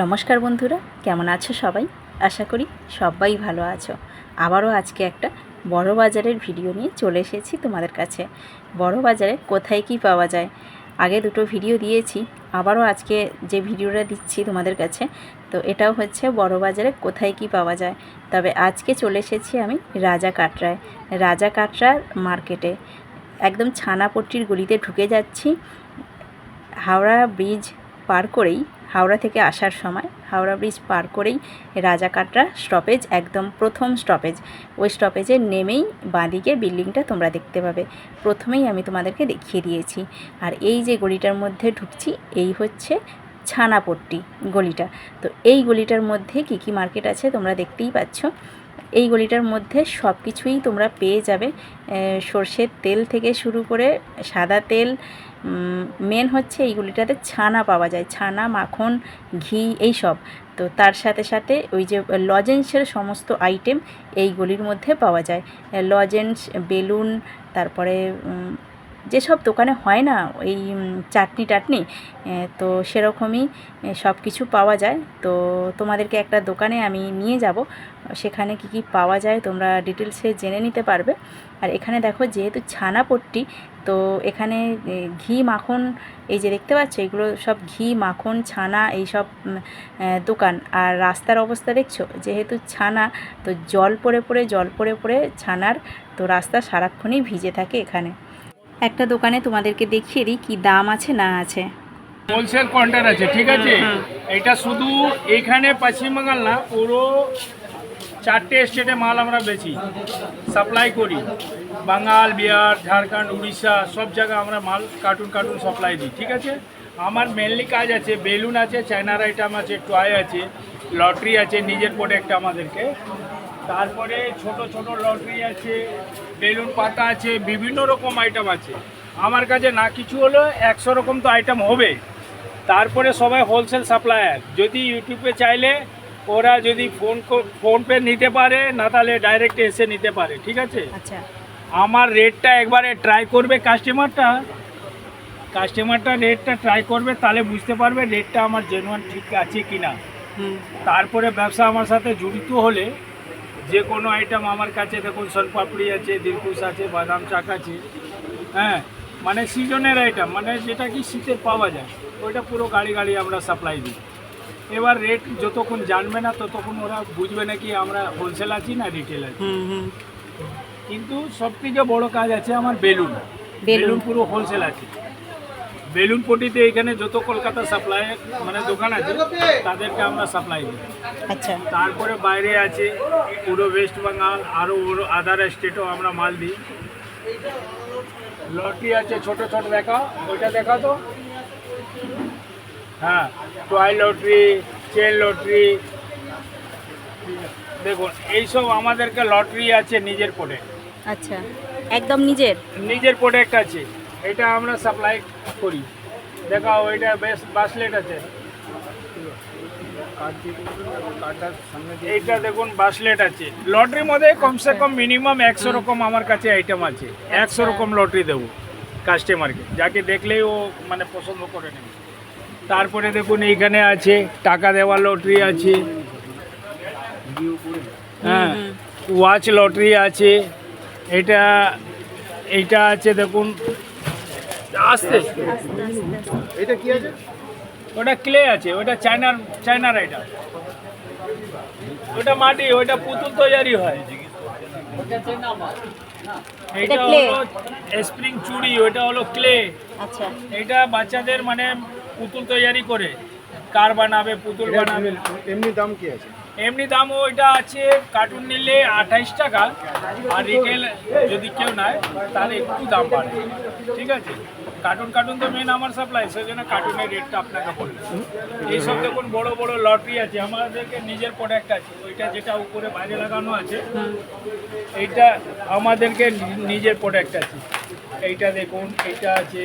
নমস্কার বন্ধুরা, কেমন আছো সবাই? আশা করি সবাই ভালো আছো। আবারও আজকে একটা বড় বাজারের ভিডিও নিয়ে চলে এসেছি তোমাদের কাছে। বড় বাজারে কোথায় কি পাওয়া যায়? আগে দুটো ভিডিও দিয়েছি, আবারও আজকে যে ভিডিওটা দিচ্ছি তোমাদের কাছে, তো এটাও হচ্ছে বড় বাজারে কোথায় কি পাওয়া যায়। তবে আজকে চলে এসেছি আমি রাজা কাটরায়। রাজা কাটরার মার্কেটে। একদম ছানাপট্টির গলিতে ঢুকে যাচ্ছি। হাওড়া ব্রিজ পার করেই হাওড়া থেকে আসার সময়, হাওড়া ব্রিজ পার করেই রাজাকাটরা স্টপেজ একদম প্রথম স্টপেজ ওই স্টপেজে নেমেই বাঁদিকে বিল্ডিংটা তোমরা দেখতে পাবে। প্রথমেই আমি তোমাদেরকে দেখিয়ে দিয়েছি। আর এই যে গলিটার মধ্যে ঢুকছি, এই হচ্ছে ছানাপট্টি গলিটা। তো এই গলিটার মধ্যে কি কি মার্কেট আছে তোমরা দেখতেই পাচ্ছ। এই গলিটার মধ্যে সব কিছুই তোমরা পেয়ে যাবে। সর্ষের তেল থেকে শুরু করে সাদা তেল মেন হচ্ছে এইগুলিটাতে ছানা পাওয়া যায়। ছানা, মাখন, ঘি এই সব তো তার সাথে সাথে ওই যে লজেন্সের সমস্ত আইটেম এই গলির মধ্যে পাওয়া যায়। লজেন্স, বেলুন, তারপরে যেসব দোকানে হয় না, ওই চাটনি টাটনি তো সেরকমই সব কিছু পাওয়া যায়। তো তোমাদেরকে একটা দোকানে আমি নিয়ে যাব। সেখানে কি কি পাওয়া যায় তোমরা ডিটেলসে জেনে নিতে পারবে। আর এখানে দেখো, যেহেতু ছানাপট্টি তো এখানে ঘি মাখন এই যে দেখতে পাচ্ছ এগুলো সব ঘি মাখন ছানা এই সব দোকান। আর রাস্তার অবস্থা দেখছ? যেহেতু ছানা তো জল পড়ে পড়ে জল পড়ে পড়ে ছানার তো রাস্তা সারাক্ষণই ভিজে থাকে এখানে। একটা দোকানে তোমাদেরকে দেখিয়ে দিই কি দাম আছে না আছে। হোলসেল কাউন্টার আছে ঠিক আছে? এটা শুধু এখানে পশ্চিমবাংল না পুরো চারটে স্টেটে মাল আমরা বেচি সাপ্লাই করি। বাঙাল, বিহার, ঝাড়খণ্ড, উড়িষ্যা, সব জায়গায় আমরা মাল কার্টুন কার্টুন সাপ্লাই দিই, ঠিক আছে? আমার মেনলি কাজ আছে, বেলুন আছে, চায়নার আইটেম আছে টয় আছে লটারি আছে, নিজের প্রোডাক্ট আমাদেরকে। তারপরে ছোট ছোট লটারি আছে, বেলুন পাতা আছে, বিভিন্ন রকম আইটেম আছে। আমার কাছে না কিছু হলো একশো রকম তো আইটেম হবে। তারপরে সবাই হোলসেল সাপ্লায়ার যদি ইউটিউবে চাইলে ওরা যদি ফোন ফোনপে নিতে পারে না তাহলে ডাইরেক্ট এসে নিতে পারে ঠিক আছে? আচ্ছা। আমার রেটটা একবারে ট্রাই করবে কাস্টমারটা কাস্টমারটা রেটটা ট্রাই করবে তাহলে বুঝতে পারবে রেটটা আমার জেনুয়ান ঠিক আছে কি না হুম। তারপরে ব্যবসা আমার সাথে জড়িত হলে যে কোনো আইটেম আমার কাছে দেখুন সোনপাপড়ি আছে দিলকুশ আছে বাদাম চাক আছে হ্যাঁ মানে সিজনের আইটেম মানে যেটা কি শীতের পাওয়া যায় ওইটা পুরো গাড়ি গাড়ি আমরা সাপ্লাই দিই। এবার রেট যতক্ষণ জানবে না ততক্ষণ ওরা বুঝবে না কি আমরা হোলসেল আছি না রিটেল আছি। হুম হুম। কিন্তু সব থেকে বড় কাজ আছে আমার বেলুন। বেলুন। বেলুন পুরো হোলসেল আছে। বেলুন পটিতে এখানে যত কলকাতা সাপ্লাই মানে দোকান আছে তাদেরকে আমরা সাপ্লাই দিই। আচ্ছা। তারপরে বাইরে আছে পুরো ওয়েস্ট বেঙ্গল আরও আদার স্টেটও আমরা মাল দিই। লটি আছে ছোট ছোট দেখা ওইটা দেখা তো। হ্যাঁ টয় লটারি চেন লটারি। দেখুন এইসব আমাদেরকে লটারি আছে নিজের প্রোডাক্ট আচ্ছা একদম নিজের? নিজের প্রোডাক্ট আছে এটা আমরা সাপ্লাই করি। দেখাও এটা বেশ বাসলেট আছে। এইটা দেখুন বাসলেট আছে। লটারির মধ্যে কমসে কম মিনিমাম একশো রকম আমার কাছে আইটেম আছে। একশো রকম লটারি দেবো কাস্টমারকে যাকে দেখলেই ও মানে পছন্দ করে নেবে। তারপরে দেখুন এইখানে আছে টাকা দেওয়ার লটারি আছে। হ্যাঁ ওয়াচ লটারি আছে। এটা এইটা আছে দেখুন। আসতে। এটা কি আছে? ওটা ক্লে আছে ওটা চায়নার চায়নার আইটেম ওটা মাটি ওটা পুতুল তৈরি হয়। এটা? হলো স্প্রিং চুড়ি ওটা হলো ক্লে আচ্ছা। এটা বাচ্চাদের মানে পুতুল তৈরি করে। কার বানাবে পুতুল বানাবে। এমনি দাম কি আছে? এমনি দাম ওইটা আছে কার্টুন নিলে আঠাইশ টাকা। আর রিটেল যদি কেউ নেয় তাহলে একটু দাম বাড়ে। ঠিক আছে? কার্টুন কার্টুন তো মেন আমার সাপ্লাই সেই জন্য কার্টুনের রেটটা আপনাকে বলবে এইসব দেখুন বড় বড় লটারি আছে। আমাদেরকে নিজের প্রোডাক্ট আছে। ওইটা যেটা উপরে বাইরে লাগানো আছে এইটা আমাদেরকে নিজের প্রোডাক্ট আছে। এইটা দেখুন এইটা আছে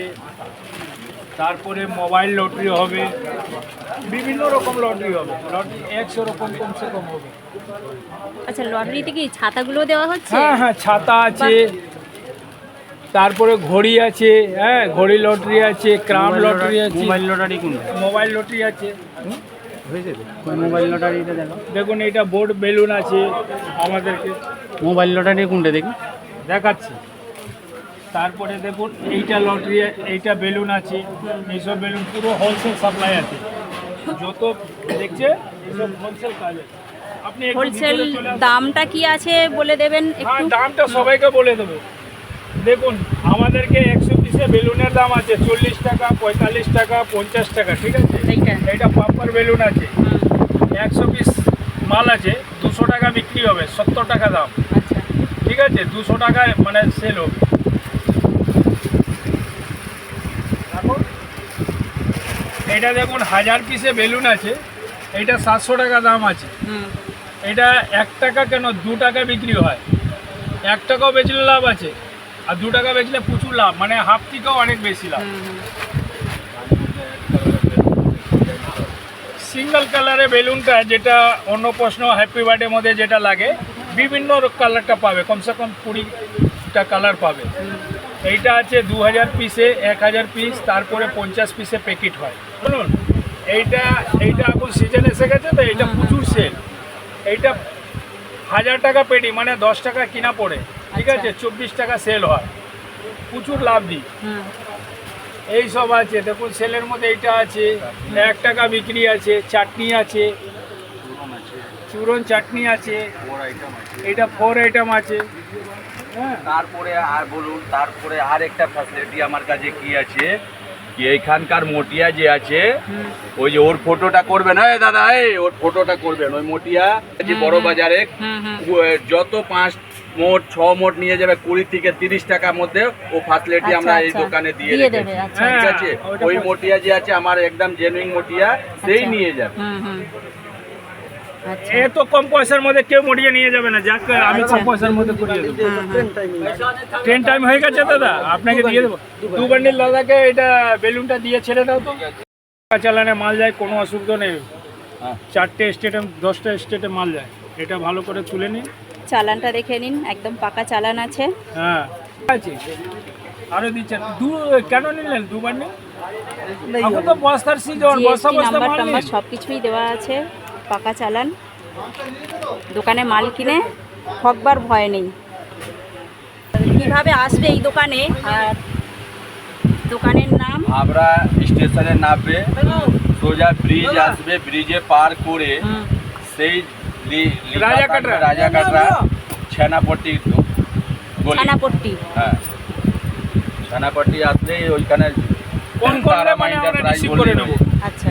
তারপরে মোবাইল লটারি হবে বিভিন্ন রকম লটারি হবে লটারি একশো রকম কমসে কম হবে। আচ্ছা লটারিতে কি ছাতাগুলো দেওয়া হচ্ছে? হ্যাঁ হ্যাঁ ছাতা আছে তারপরে ঘড়ি আছে হ্যাঁ ঘড়ি লটারি আছে ক্রাম লটারি আছে। মোবাইল লটারি কোন মোবাইল লটারি আছে। হয়ে যাবে মোবাইল লটারিটা দেখো। দেখুন এটা বোর্ড বেলুন আছে আমাদেরকে। মোবাইল লটারি কোনটা দেখি? দেখাচ্ছি। তারপরে দেখুন এইটা লটারি এইটা বেলুন আছে এইসব বেলুন পুরো হোলসেল সাপ্লাই আছে। যত দেখছে এসব হোলসেল কাজ আছে। আপনি হোলসেল। দামটা কি আছে বলে দেবেন হ্যাঁ একটু? দামটা সবাইকে বলে দেবো। দেখুন আমাদেরকে একশো পিসে বেলুনের দাম আছে চল্লিশ টাকা পঁয়তাল্লিশ টাকা পঞ্চাশ টাকা ঠিক আছে? এইটা। পাপার বেলুন আছে। একশো পিস মাল আছে দুশো টাকা বিক্রি হবে সত্তর টাকা দাম। আচ্ছা। ঠিক আছে? দুশো টাকায় মানে সেল হবে। এটা দেখুন হাজার পিসে বেলুন আছে। এটা সাতশো টাকা দাম আছে। এটা এক টাকা কেন? দু টাকা বিক্রি হয়। এক টাকাও বেচলে লাভ আছে আর দু টাকা বেচলে প্রচুর লাভ মানে হাফ থেকেও অনেক বেশি লাভ। সিঙ্গেল কালারে বেলুনটা যেটা অন্য প্রশ্ন হ্যাপি বার্থডে মধ্যে যেটা লাগে বিভিন্ন কালারটা পাবে কমসে কম কুড়িটা কালার পাবে। এইটা আছে দু হাজার পিসে এক হাজার পিস তারপরে পঞ্চাশ পিসে প্যাকেট হয়। শুনুন এইটা এইটা এখন সিজন এসে গেছে তো এইটা প্রচুর সেল এইটা হাজার টাকা পেটি মানে দশ টাকা কিনা পড়ে ঠিক আছে? চব্বিশ টাকা সেল হয়। প্রচুর লাভ দিই হুম। এই সব আছে। দেখুন সেলের মধ্যে এইটা আছে এক টাকা বিক্রি আছে চাটনি আছে চূরণ চাটনি আছে এটা ফোর আইটেম আছে। হ্যাঁ। তারপরে আর বলুন তারপরে আর একটা ফ্যাসিলিটি আমার কাছে কি আছে? কি এইখানকার মটিয়া যে আছে ওই যে ওর ফটোটা করবেন এই দাদা এই ওর ফটোটা করবেন। ওই মটিয়া যে বড় বাজারে যত পাঁচ মোট ছ মোট নিয়ে যাবে কুড়ি থেকে তিরিশ টাকার মধ্যে ও ফ্যাসিলিটি আচ্ছা, আমরা এই আচ্ছা। দোকানে দিয়ে দেবে, আচ্ছা। ঠিক হ্যাঁ, আছে ওই বল- মটিয়া যে আছে আমার একদম জেনুইন মটিয়া সেই। নিয়ে যাবে। আচ্ছা। এ তো কম পয়সার মধ্যে কেউ মরিয়ে নিয়ে যাবে না যাক আমি কম পয়সার মধ্যে করিয়ে দেবো। হ্যাঁ হ্যাঁ। ট্রেন টাইম হয়ে গেছে দাদা আপনাকে দিয়ে দেবো। দু বান্ডিল দাদাকে এটা বেলুনটা দিয়ে ছেড়ে দাও তো। চালানে মাল যায় কোনো অসুবিধা নেই। হ্যাঁ। চারটে স্টেটে দশটা স্টেটে মাল যায়। এটা ভালো করে তুলে নিন। চালানটা দেখে নিন একদম পাকা চালান আছে। হ্যাঁ। আছে। আরও দিচ্ছেন দু কেন নিলেন দু বান্ডিল? এখন তো বস্তার সিজন বস্তা বস্তা নাম্বার মাল টাম্বার নিন। সব কিছুই দেওয়া আছে। পাকা চালান। দোকানে মাল কিনে ঠকবার ভয় নেই। কীভাবে আসবে এই দোকানে? আর দোকানের নাম? আমরা স্টেশনে নামবে। সোজা ব্রিজ আসবে। ব্রিজে পার করে সেই রাজাকাটরা। রাজাকাটরা ছানাপট্টি ছানাপট্টি। হ্যাঁ। ছানাপট্টি আসলেই ওইখানে কোন কোন মানে আমরা রিসিভ করে দেবে। নেব? আচ্ছা।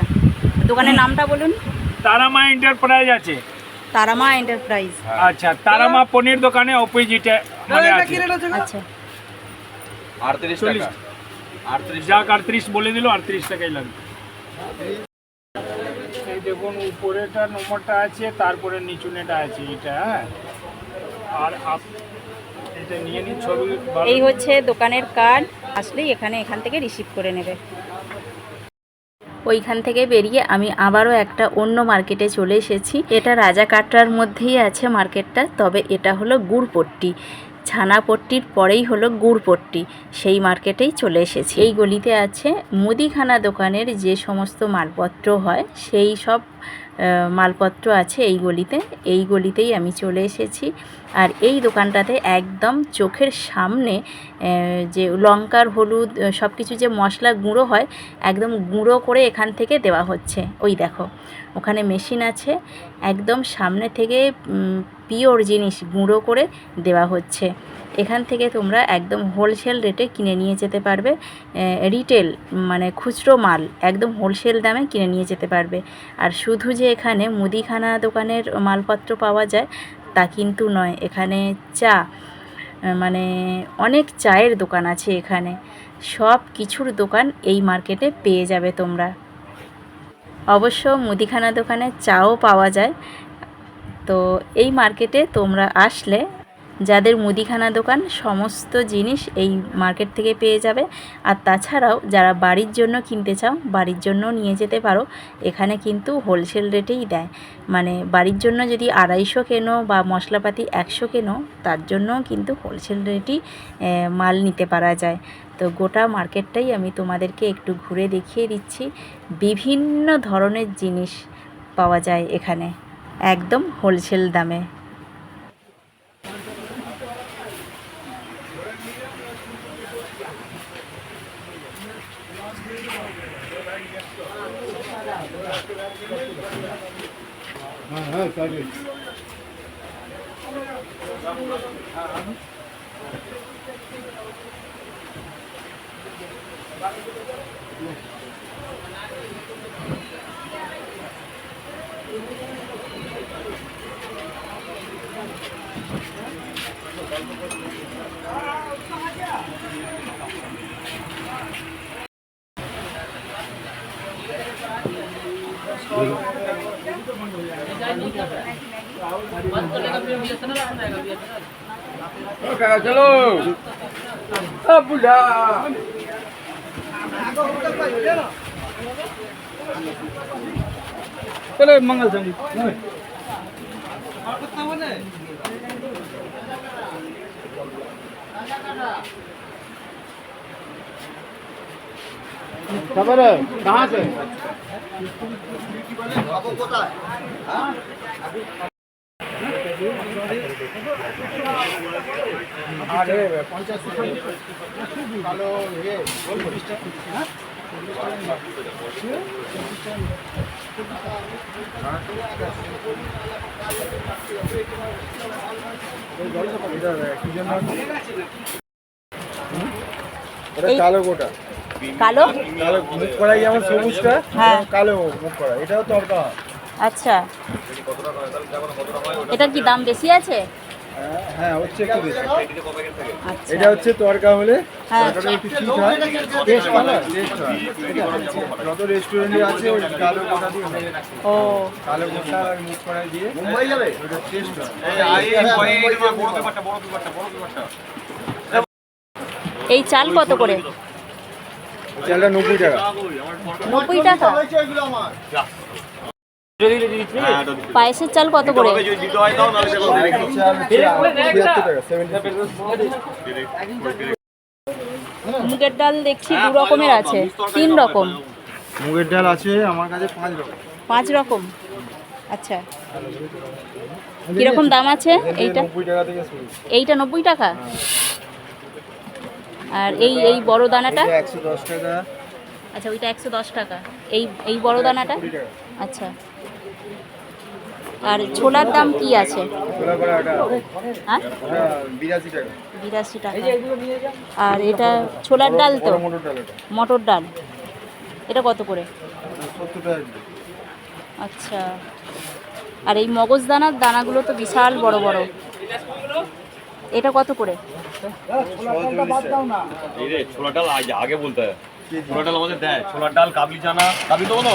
দোকানের নামটা বলুন। তারামা এন্টারপ্রাইজ আছে। তারামা এন্টারপ্রাইজ। আচ্ছা তারামা পনির দোকানে অপোজিটে মানে আছে। আচ্ছা। টাকা। যাক আটত্রিশ বলে দিল আটত্রিশ টাকাই লাগবে। এই দেখুন উপরেটা নম্বরটা আছে তারপরে নিচুনেটা আছে এটা হ্যাঁ। আর আপ- এটা নিয়ে নিন ছবি এই হচ্ছে দোকানের কার্ড আসলেই এখানে এখান থেকে রিসিভ করে নেবে। ওইখান থেকে বেরিয়ে আমি আবারও একটা অন্য মার্কেটে চলে এসেছি। এটা রাজা কাটরার মধ্যেই আছে মার্কেটটা তবে এটা হলো গুড়পট্টি ছানাপট্টির পরেই হলো গুড়পট্টি সেই মার্কেটেই চলে এসেছি। এই গলিতে আছে মুদিখানা দোকানের যে সমস্ত মালপত্র হয়, সেই সব মালপত্র আছে এই গলিতে। এই গলিতেই আমি চলে এসেছি। আর এই দোকানটাতে একদম চোখের সামনে যে লঙ্কার, হলুদ সব কিছু যে মশলা গুঁড়ো হয়, একদম গুঁড়ো করে এখান থেকে দেওয়া হচ্ছে। ওই দেখো, ওখানে মেশিন আছে। একদম সামনে থেকে পিওর জিনিস গুঁড়ো করে দেওয়া হচ্ছে। এখান থেকে তোমরা একদম হোলসেল রেটে কিনে নিয়ে যেতে পারবে। রিটেল মানে খুচরো মাল একদম হোলসেল দামে কিনে নিয়ে যেতে পারবে। আর শুধু যে এখানে মুদিখানা দোকানের মালপত্র পাওয়া যায়, তা কিন্তু নয়। এখানে চা মানে অনেক চায়ের দোকান আছে এখানে। সব কিছুর দোকান এই মার্কেটে পেয়ে যাবে তোমরা। অবশ্য মুদিখানা দোকানে চাও পাওয়া যায়। তো এই মার্কেটে তোমরা আসলে যাদের মুদিখানা দোকান সমস্ত জিনিস এই মার্কেট থেকে পেয়ে যাবে। আর তাছাড়াও যারা বাড়ির জন্য কিনতে চাও, বাড়ির জন্য নিয়ে যেতে পারো। এখানে কিন্তু হোলসেল রেটেই দেয়। মানে বাড়ির জন্য যদি আড়াইশো কেনো বা মশলাপাতি একশো কেনো, তার জন্য কিন্তু হোলসেল রেটই মাল নিতে পারা যায়। তো গোটা মার্কেটটাই আমি তোমাদেরকে একটু ঘুরে দেখিয়ে দিচ্ছি। বিভিন্ন ধরনের জিনিস পাওয়া যায় এখানে। একদম হোলসেল দামে। हा हा चालेल Thank you. হ্যাঁ তাই চলো বুঝা চলো মঙ্গল সংগীত खबर है कहाँ से আরে পঞ্চাশ ভালো ইয়ে চল্লিশটা হ্যাঁ এটা কালো গোটা কালো? কালো মুখ করাই যেমন সবুজটা হ্যাঁ। কালো মুখ করা এটাও তরকা। আচ্ছা। এটার কি দাম বেশি আছে? হ্যাঁ, হ্যাঁ হচ্ছে একটু বেশি। আচ্ছা। এটা হচ্ছে তরকা হলে হ্যাঁ। তরকাটা একটু ঠিক হয়। টেস্ট ভালো টেস্ট হয়। যত রেস্টুরেন্টে আছে ওই কালো গোটা দিয়ে ও। কালো গোটা আর মুখ করাই দিয়ে মুম্বাই যাবে? ওটা টেস্ট হয়। এই চাল কত করে? চালটা নব্বই টাকা। নব্বই টাকা? পায়েসের চাল কত করে? মুগের ডাল দেখছি দু রকমের আছে তিন রকম। মুগের ডাল আছে আমার কাছে পাঁচ রকম। পাঁচ রকম? আচ্ছা। কীরকম দাম আছে এইটা? এইটা নব্বই টাকা? আর এই এই বড় দানাটা? একশো দশ টাকা। আচ্ছা ওইটা একশো দশ টাকা। এই এই বড় দানাটা? আচ্ছা। আর ছোলার দাম কি আছে? হ্যাঁ? বিরাশি টাকা। আর এটা ছোলার ডাল তো? মোটর ডাল ওটা মটর ডাল। এটা কত করে। আচ্ছা। আর এই মগজ দানার দানাগুলো তো বিশাল বড় বড়। এটা কত করে? এই রে ছোলা ডাল আগে আগে বলতে হয়। ছোলা ডাল আমাদের দেয়। ছোলার ডাল কাবলি চানা। কাবলি দেবো না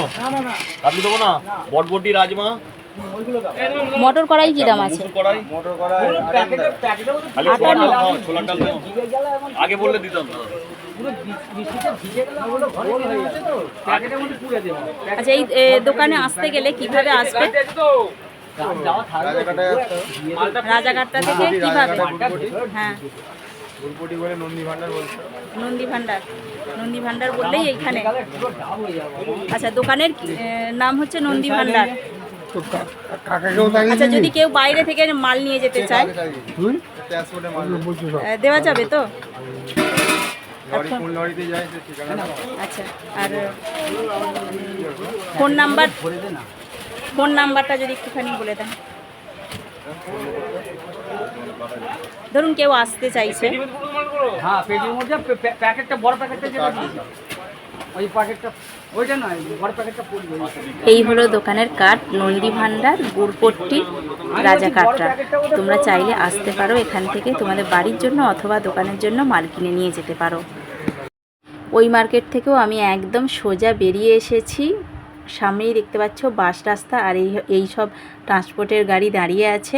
কাবলি দেবো না? বটবটি রাজমা? মটর কড়াই কি দাম আছে? কড়াই? ছোলার ছোলার দাও। আগে বললে দিতাম আচ্ছা এই দোকানে আসতে গেলে কীভাবে আসবে। রাজাঘাটটা থেকে কীভাবে? হ্যাঁ। নন্দী ভান্ডার নন্দী ভান্ডার। বললেই এইখানে। আচ্ছা দোকানের নাম হচ্ছে নন্দী ভান্ডার। আচ্ছা যদি কেউ বাইরে থেকে মাল নিয়ে যেতে চায়। দেওয়া যাবে তো? আচ্ছা আর ফোন নাম্বার? ফোন নাম্বারটা যদি একটুখানি বলে দেন। ধরুন কেউ আসতে চাইছে। হ্যাঁ পেটির মধ্যে পে- পে- প্যাকেটটা বড় প্যাকেটটা যেটা ওই প্যাকেটটা ওইটা নয় বড় প্যাকেটটা পড়বে এই হলো দোকানের কাঠ নন্দী ভান্ডার গুড়পট্টি রাজাকাটরা তোমরা চাইলে আসতে পারো এখান থেকে তোমাদের বাড়ির জন্য অথবা দোকানের জন্য মাল কিনে নিয়ে যেতে পারো। ওই মার্কেট থেকেও আমি একদম সোজা বেরিয়ে এসেছি। সামনেই দেখতে পাচ্ছ বাস রাস্তা আর এই এই সব ট্রান্সপোর্টের গাড়ি দাঁড়িয়ে আছে।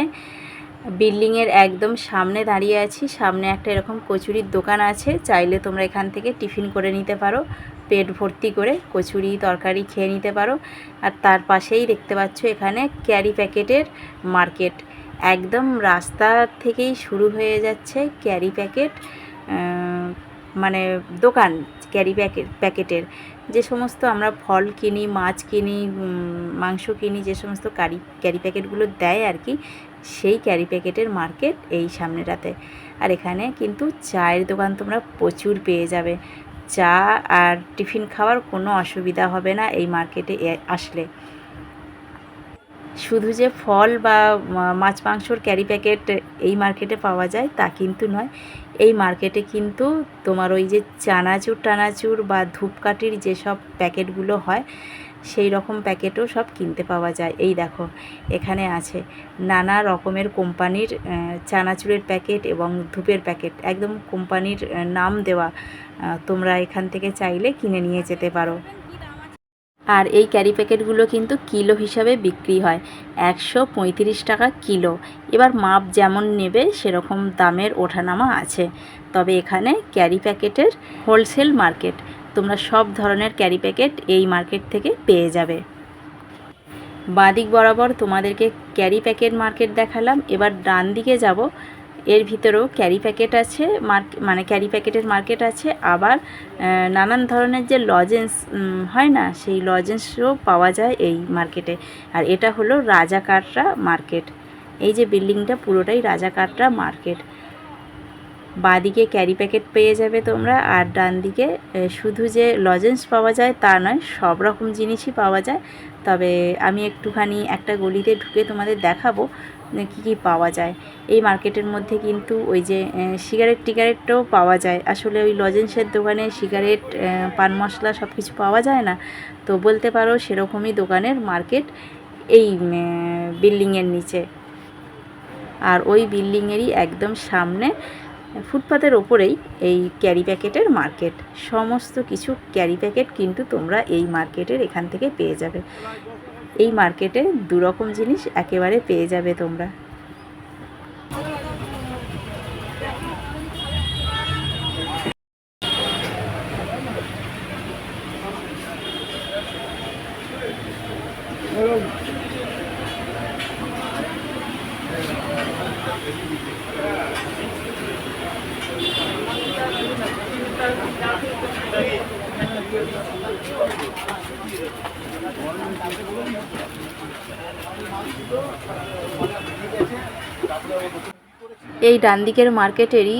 বিল্ডিংয়ের একদম সামনে দাঁড়িয়ে আছি। সামনে একটা এরকম কচুরির দোকান আছে। চাইলে তোমরা এখান থেকে টিফিন করে নিতে পারো। পেট ভর্তি করে কচুরি, তরকারি খেয়ে নিতে পারো। আর তার পাশেই দেখতে পাচ্ছ এখানে ক্যারি প্যাকেটের মার্কেট। একদম রাস্তা থেকেই শুরু হয়ে যাচ্ছে ক্যারি প্যাকেট মানে দোকান, ক্যারি প্যাকেট, প্যাকেটের। যে সমস্ত আমরা ফল কিনি, মাছ কিনি মাংস কিনি, যে সমস্ত ক্যারি ক্যারি প্যাকেটগুলো দেয় আর কি, সেই ক্যারি প্যাকেটের মার্কেট এই সামনেটাতে। আর এখানে কিন্তু চায়ের দোকান তোমরা প্রচুর পেয়ে যাবে। চা আর টিফিন খাওয়ার কোনো অসুবিধা হবে না এই মার্কেটে আসলে। শুধু যে ফল বা মাছ, মাংসর ক্যারি প্যাকেট এই মার্কেটে পাওয়া যায়, তা কিন্তু নয়। এই মার্কেটে কিন্তু তোমার ওই যে চানাচুর, টানাচুর বা ধূপকাঠির যেসব প্যাকেটগুলো হয়, সেই রকম প্যাকেটও সব কিনতে পাওয়া যায়। এই দেখো, এখানে আছে নানা রকমের কোম্পানির চানাচুরের প্যাকেট এবং ধূপের প্যাকেট একদম কোম্পানির নাম দেওয়া তোমরা এখান থেকে চাইলে কিনে নিয়ে যেতে পারো। আর এই ক্যারি প্যাকেটগুলো কিন্তু কিলো হিসাবে বিক্রি হয়। একশো পঁয়ত্রিশ টাকা কিলো। এবার মাপ যেমন নেবে, সেরকম দামের ওঠানামা আছে। তবে এখানে ক্যারি প্যাকেটের হোলসেল মার্কেট। তোমরা সব ধরনের ক্যারি প্যাকেট এই মার্কেট থেকে পেয়ে যাবে। বাদিক বরাবর তোমাদেরকে ক্যারি প্যাকেট মার্কেট দেখালাম। এবার ডান দিকে যাব। এর ভিতরেও ক্যারি প্যাকেট আছে মানে ক্যারি প্যাকেটের মার্কেট আছে, আবার নানান ধরনের যে লজেন্স হয় না, সেই লজেন্সও পাওয়া যায় এই মার্কেটে আর এটা হলো রাজাকাটরা মার্কেট এই যে বিল্ডিংটা পুরোটাই রাজাকাটরা মার্কেট বাঁদিকে ক্যারি প্যাকেট পেয়ে যাবে তোমরা, আর ডান দিকে শুধু যে লজেন্স পাওয়া যায় তা নয়, সব রকম জিনিসই পাওয়া যায়। তবে আমি একটুখানি একটা গলিতে ঢুকে তোমাদের দেখাবো কী কী পাওয়া যায়? এই মার্কেটের মধ্যে কিন্তু ওই যে সিগারেট টিগারেটটাও পাওয়া যায়। আসলে ওই লজেন্সের দোকানে সিগারেট পান মশলা সব কিছু পাওয়া যায় না। তো বলতে পারো সেরকমই দোকানের মার্কেট এই বিল্ডিংয়ের নিচে। আর ওই বিল্ডিংয়েরই একদম সামনে ফুটপাতের ওপরেই এই ক্যারি প্যাকেটের মার্কেট। সমস্ত কিছু ক্যারি প্যাকেট কিন্তু তোমরা এই মার্কেটের এখান থেকে পেয়ে যাবে। এই মার্কেটে দুরকম জিনিস একেবারে পেয়ে যাবে তোমরা। ডান দিকের মার্কেটেরই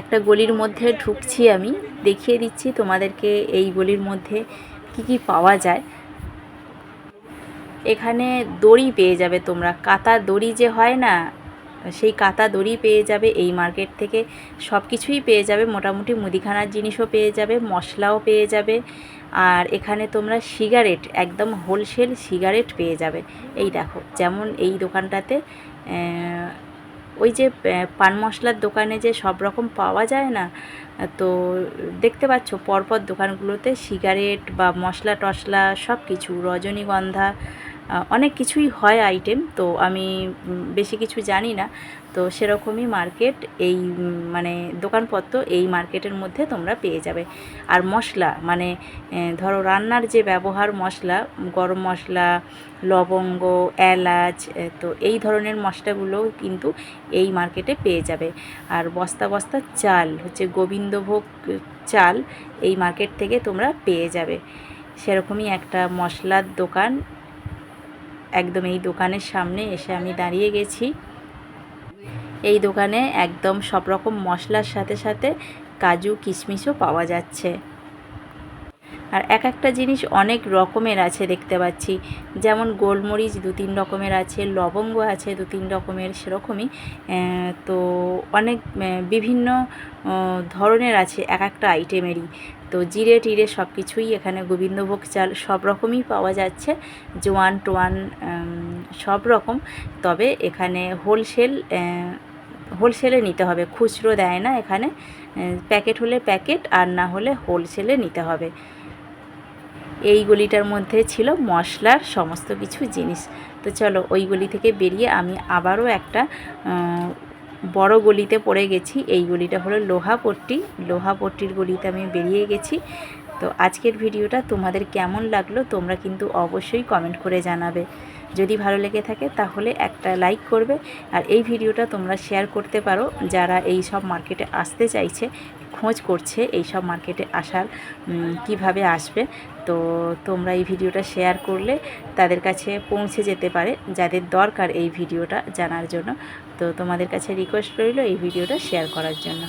একটা গলির মধ্যে ঢুকছি আমি। দেখিয়ে দিচ্ছি তোমাদেরকে এই গলির মধ্যে কি কি পাওয়া যায়। এখানে দড়ি পেয়ে যাবে তোমরা। কাতা দড়ি যে হয় না, সেই কাতা দড়ি পেয়ে যাবে এই মার্কেট থেকে। সব কিছুই পেয়ে যাবে। মোটামুটি মুদিখানার জিনিসও পেয়ে যাবে, মশলাও পেয়ে যাবে। আর এখানে তোমরা সিগারেট, একদম হোলসেল সিগারেট পেয়ে যাবে। এই দেখো, যেমন এই দোকানটাতে ওই যে পান মশলার দোকানে যে সব রকম পাওয়া যায় না, তো দেখতে পাচ্ছ পরপর দোকানগুলোতে সিগারেট বা মশলা টশলা সব কিছু রজনীগন্ধা অনেক কিছুই হয় আইটেম তো আমি বেশি কিছু জানি না। তো সেরকমই মার্কেট এই মানে দোকানপত্র এই মার্কেটের মধ্যে তোমরা পেয়ে যাবে। আর মশলা মানে ধরো রান্নার যে ব্যবহার মশলা, গরম মশলা, লবঙ্গ, এলাচ তো এই ধরনের মশলাগুলোও কিন্তু এই মার্কেটে পেয়ে যাবে। আর বস্তা বস্তা চাল, হচ্ছে গোবিন্দভোগ চাল এই মার্কেট থেকে তোমরা পেয়ে যাবে। সেরকমই একটা মশলার দোকান একদম এই দোকানের সামনে এসে আমি দাঁড়িয়ে গেছি। এই দোকানে একদম সব রকম মশলার সাথে সাথে কাজু, কিশমিশও পাওয়া যাচ্ছে। আর এক একটা জিনিস অনেক রকমের আছে দেখতে পাচ্ছি। যেমন গোলমরিচ দু তিন রকমের আছে, লবঙ্গ আছে দু তিন রকমের সেরকমই। তো অনেক বিভিন্ন ধরনের আছে এক একটা আইটেমেরই তো জিরে টিরে সব কিছুই এখানে গোবিন্দভোগ চাল সব রকমই পাওয়া যাচ্ছে। জোয়ান টোয়ান সব রকম। তবে এখানে হোলসেল হোলসেলে নিতে হবে। খুচরো দেয় না এখানে। প্যাকেট হলে প্যাকেট আর না হলে হোলসেলে নিতে হবে। এই গলিটার মধ্যে ছিল মশলার সমস্ত কিছু জিনিস। তো চলো ওই গলি থেকে বেরিয়ে আমি আবারও একটা বড় গলিতে পড়ে গেছি। এই গলিটা হলো লোহাপট্টি লোহাপট্টির গলিতে আমি বেরিয়ে গেছি। তো আজকের ভিডিওটা তোমাদের কেমন লাগল তোমরা কিন্তু অবশ্যই কমেন্ট করে জানাবে। যদি ভালো লেগে থাকে তাহলে একটা লাইক করবে। আর এই ভিডিওটা তোমরা শেয়ার করতে পারো। যারা এই সব মার্কেটে আসতে চাইছে খোঁজ করছে এই সব মার্কেটে আসার কীভাবে আসবে। তো তোমরা এই ভিডিওটা শেয়ার করলে তাদের কাছে পৌঁছে যেতে পারে যাদের দরকার এই ভিডিওটা জানার জন্য। তো তোমাদের কাছে রিকোয়েস্ট রইল এই ভিডিওটা শেয়ার করার জন্য।